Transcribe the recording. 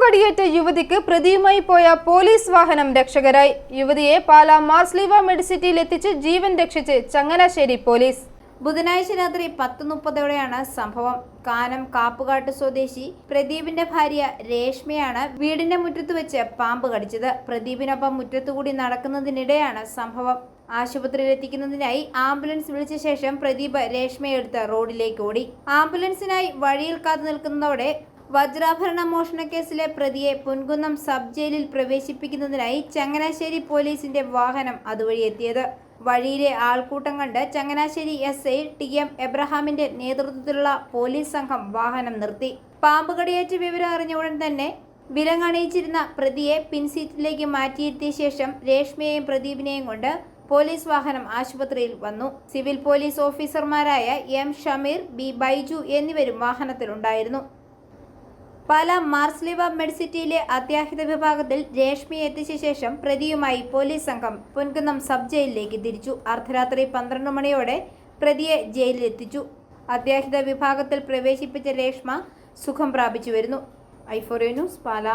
കടിയേറ്റ യുവതിക്ക് പ്രതിയുമായി പോയ പോലീസ് വാഹനം രക്ഷകരായി. യുവതിയെ പാല മാർസ്ലീവ മെഡിസിറ്റിയിൽ എത്തിച്ച് ജീവൻ രക്ഷിച്ച് ചങ്ങനാശ്ശേരി പോലീസ്. ബുധനാഴ്ച രാത്രി പത്ത് മുപ്പതോടെയാണ് സംഭവം. കാനം കാപ്പുകാട്ട് സ്വദേശി പ്രദീപിന്റെ ഭാര്യ രേഷ്മയാണ് വീടിന്റെ മുറ്റത്ത് വെച്ച് പാമ്പ് കടിച്ചത്. പ്രദീപിനൊപ്പം മുറ്റത്തുകൂടി നടക്കുന്നതിനിടെയാണ് സംഭവം. ആശുപത്രിയിൽ എത്തിക്കുന്നതിനായി ആംബുലൻസ് വിളിച്ച ശേഷം പ്രദീപ് രേഷ്മയെടുത്ത് റോഡിലേക്ക് ഓടി. ആംബുലൻസിനായി വഴിയിൽ കാത്തു നിൽക്കുന്നതോടെ വജ്രാഭരണ മോഷണ കേസിലെ പ്രതിയെ പുൻകുന്നം സബ് ജയിലിൽ പ്രവേശിപ്പിക്കുന്നതിനായി ചങ്ങനാശ്ശേരി പോലീസിന്റെ വാഹനം അതുവഴി എത്തിയത്. വഴിയിലെ ആൾക്കൂട്ടം കണ്ട് Changanassery S I T M എബ്രഹാമിന്റെ നേതൃത്വത്തിലുള്ള പോലീസ് സംഘം വാഹനം നിർത്തി. പാമ്പ് കടിയേറ്റ വിവരം അറിഞ്ഞ ഉടൻ തന്നെ വിലങ്ങണിയിച്ചിരുന്ന പ്രതിയെ പിൻസീറ്റിലേക്ക് മാറ്റിയിരുത്തിയ ശേഷം രേഷ്മയെയും പ്രദീപിനെയും കൊണ്ട് പോലീസ് വാഹനം ആശുപത്രിയിൽ വന്നു. സിവിൽ പോലീസ് ഓഫീസർമാരായ എം ഷമീർ ബി ബൈജു എന്നിവരും വാഹനത്തിലുണ്ടായിരുന്നു. പാല മാർസ്ലിവ മെഡിസിറ്റിയിലെ അത്യാഹിത വിഭാഗത്തിൽ രേഷ്മയെ എത്തിച്ച ശേഷം പ്രതിയുമായി പോലീസ് സംഘം പൊൻകുന്നം സബ് ജയിലിലേക്ക് തിരിച്ചു. അർദ്ധരാത്രി പന്ത്രണ്ട് മണിയോടെ പ്രതിയെ ജയിലിലെത്തിച്ചു. അത്യാഹിത വിഭാഗത്തിൽ പ്രവേശിപ്പിച്ച രേഷ്മ സുഖം പ്രാപിച്ചു വരുന്നു ഐഫോറിയ ന്യൂസ് പാല.